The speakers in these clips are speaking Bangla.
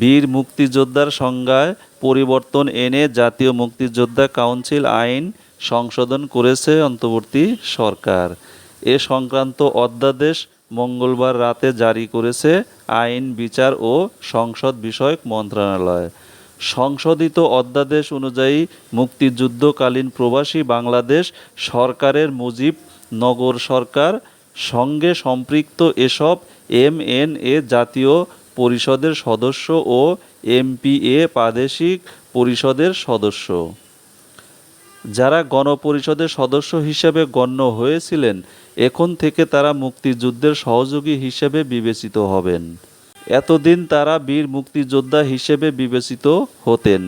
বীর মুক্তিযোদ্ধার সংজ্ঞায় পরিবর্তন এনে জাতীয় মুক্তিযোদ্ধা কাউন্সিল আইন সংশোধন করেছে অন্তর্বর্তী সরকার। এ সংক্রান্ত অধ্যাদেশ মঙ্গলবার রাতে জারি করেছে আইন, বিচার ও সংসদ বিষয়ক মন্ত্রণালয়। সংশোধিত অধ্যাদেশ অনুযায়ী মুক্তিযুদ্ধকালীন প্রবাসী বাংলাদেশ সরকারের মুজিব, নগর সরকার, সঙ্গে সম্পৃক্ত এসব এম এন এ জাতীয় পরিষদের সদস্য ও এমপিএ প্রাদেশিক পরিষদের সদস্য। যারা গণপরিষদের সদস্য হিসেবে গণ্য হয়েছিলেন, এখন থেকে তারা মুক্তিযুদ্ধের সহযোগী হিসেবে বিবেচিত হবেন। এতদিন তারা বীর মুক্তিযোদ্ধা হিসেবে বিবেচিত হতেন।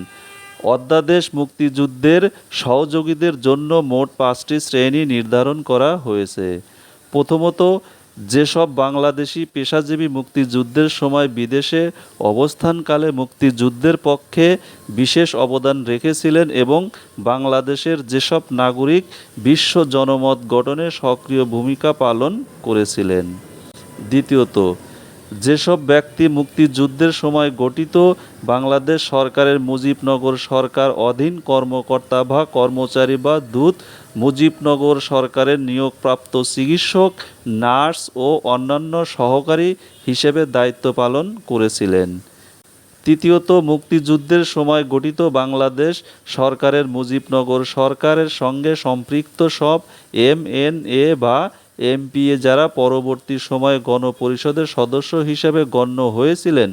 অধ্যাদেশ মুক্তিযুদ্ধের সহযোগীদের জন্য মোট পাঁচটি শ্রেণি নির্ধারণ করা হয়েছে। প্রথমত যেসব বাংলাদেশি পেশাজীবী মুক্তিযুদ্ধের সময় বিদেশে অবস্থানকালে মুক্তিযুদ্ধের পক্ষে বিশেষ অবদান রেখেছিলেন এবং বাংলাদেশের যেসব নাগরিক বিশ্ব জনমত গঠনে সক্রিয় ভূমিকা পালন করেছিলেন। দ্বিতীয়ত যেসব ব্যক্তি মুক্তিযুদ্ধের সময় গঠিত, বাংলাদেশ সরকারের মুজিবনগর সরকার অধীন কর্মকর্তা বা কর্মচারী বা দূত, মুজিবনগর সরকারের নিয়োগপ্রাপ্ত চিকিৎসক, নার্স ও অন্যান্য সহকারী হিসেবে দায়িত্ব পালন করেছিলেন। তৃতীয়ত, মুক্তিযুদ্ধের সময় গঠিত বাংলাদেশ সরকারের মুজিবনগর সরকারের সঙ্গে সম্পৃক্ত সব এম এন এ বা এমপিএ যারা পরবর্তী সময়ে গণপরিষদের সদস্য হিসেবে গণ্য হয়েছিলেন,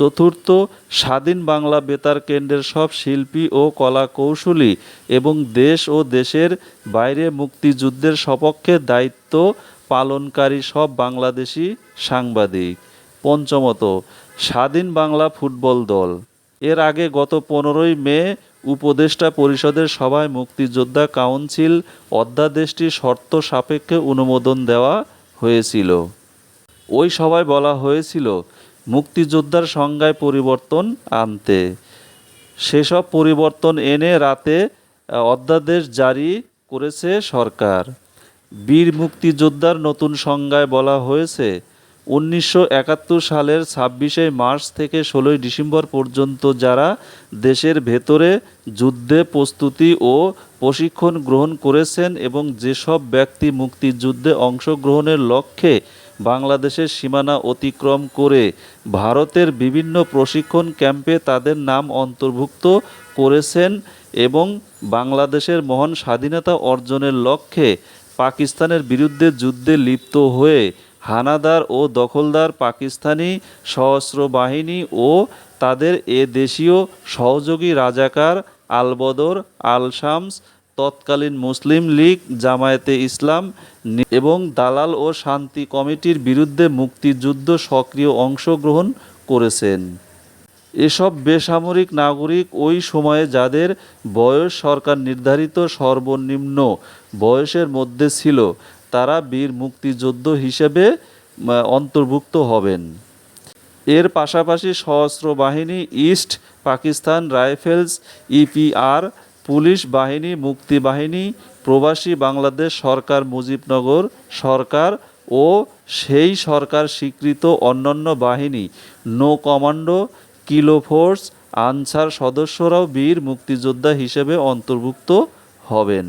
চতুর্থ স্বাধীন বাংলা বেতার কেন্দ্রের সব শিল্পী ও কলা কৌশলী এবং দেশ ও দেশের বাইরে মুক্তিযুদ্ধের সপক্ষে দায়িত্ব পালনকারী সব বাংলাদেশি সাংবাদিক। পঞ্চমত, স্বাধীন বাংলা ফুটবল দল। এর আগে গত পনেরোই মে উপদেষ্টা পরিষদের সভায় মুক্তিযোদ্ধা কাউন্সিল অধ্যাদেশটি শর্ত সাপেক্ষে অনুমোদন দেওয়া হয়েছিল। ওই সভায় বলা হয়েছিল, মুক্তিযোদ্ধার সংজ্ঞায় পরিবর্তন আনতে। সেসব পরিবর্তন এনে রাতে অধ্যাদেশ জারি করেছে সরকার। বীর মুক্তিযোদ্ধার নতুন সংজ্ঞায় বলা হয়েছে উনিশশো একাত্তর সালের ছাব্বিশে মার্চ থেকে ষোলোই ডিসেম্বর পর্যন্ত যারা দেশের ভেতরে যুদ্ধে প্রস্তুতি ও প্রশিক্ষণ গ্রহণ করেছেন এবং যেসব ব্যক্তি মুক্তিযুদ্ধে অংশগ্রহণের লক্ষ্যে বাংলাদেশের সীমানা অতিক্রম করে ভারতের বিভিন্ন প্রশিক্ষণ ক্যাম্পে তাদের নাম অন্তর্ভুক্ত করেছেন এবং বাংলাদেশের মহান স্বাধীনতা অর্জনের লক্ষ্যে পাকিস্তানের বিরুদ্ধে যুদ্ধে লিপ্ত হয়ে হানাদার ও দখলদার পাকিস্তানি সহস্র বাহিনী ও তাদের এ দেশীয় সহযোগী রাজাকার আলবদর আল শামস তৎকালীন মুসলিম লীগ, জামায়াতে ইসলাম এবং দালাল ও শান্তি কমিটির বিরুদ্ধে মুক্তিযুদ্ধ সক্রিয় অংশগ্রহণ করেছেন। এসব বেসামরিক নাগরিক ওই সময়ে যাদের বয়স সরকার নির্ধারিত সর্বনিম্ন বয়সের মধ্যে ছিল তারা বীর মুক্তিযোদ্ধ হিসেবে অন্তর্ভুক্ত হবেন। এর পাশাপাশি সশস্ত্র বাহিনী, ইস্ট পাকিস্তান রাইফেলস, ইপিআর, পুলিশ বাহিনী, মুক্তি বাহিনী, প্রবাসী বাংলাদেশ সরকার, মুজিবনগর সরকার ও সেই সরকার স্বীকৃত অন্যান্য বাহিনী, নো কমান্ডো, কিলো ফোর্স, আনসার সদস্যরাও বীর মুক্তিযোদ্ধা হিসেবে অন্তর্ভুক্ত হবেন।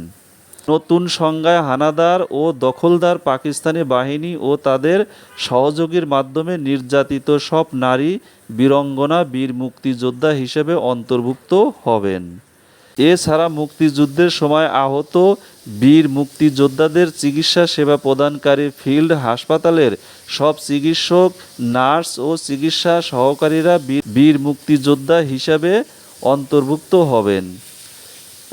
নতুন সংজ্ঞায় হানাদার ও দখলদার পাকিস্তানি বাহিনী ও তাদের সহযোগীর মাধ্যমে নির্যাতিত সব নারী বীরঙ্গনা বীর মুক্তিযোদ্ধা হিসেবে অন্তর্ভুক্ত হবেন। এছাড়া মুক্তিযুদ্ধের সময় আহত বীর মুক্তিযোদ্ধাদের চিকিৎসা সেবা প্রদানকারী ফিল্ড হাসপাতালের সব চিকিৎসক, নার্স ও চিকিৎসা সহকারীরা বীর- মুক্তিযোদ্ধা হিসাবে অন্তর্ভুক্ত হবেন।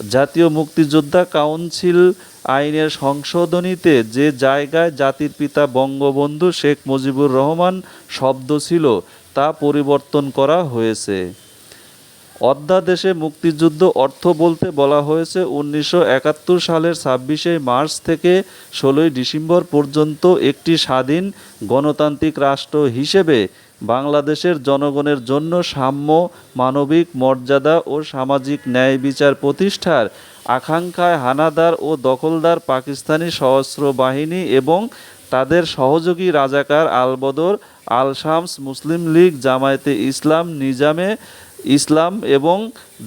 জাতীয় মুক্তিযোদ্ধা কাউন্সিল আইনের সংশোধনীতে যে জায়গায় জাতির পিতা বঙ্গবন্ধু শেখ মুজিবুর রহমান শব্দ ছিল, তা পরিবর্তন করা হয়েছে। অধ্যাদেশে মুক্তিযুদ্ধ অর্থ বলতে বলা হয়েছে উনিশশো একাত্তর সালের ছাব্বিশে মার্চ থেকে ষোলোই ডিসেম্বর পর্যন্ত একটি স্বাধীন গণতান্ত্রিক রাষ্ট্র হিসেবে বাংলাদেশের জনগণের জন্য সাম্য, মানবিক মর্যাদা ও সামাজিক ন্যায় বিচার প্রতিষ্ঠার আকাঙ্ক্ষায় হানাদার ও দখলদার পাকিস্তানি সহস্র বাহিনী এবং তাদের সহযোগী রাজাকার আলবদর আল শামস মুসলিম লীগ, জামায়াতে ইসলাম, নিজামে ইসলাম এবং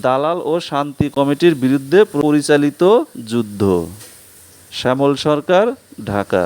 দালাল ও শান্তি কমিটির বিরুদ্ধে পরিচালিত যুদ্ধ। শ্যামল সরকার, ঢাকা।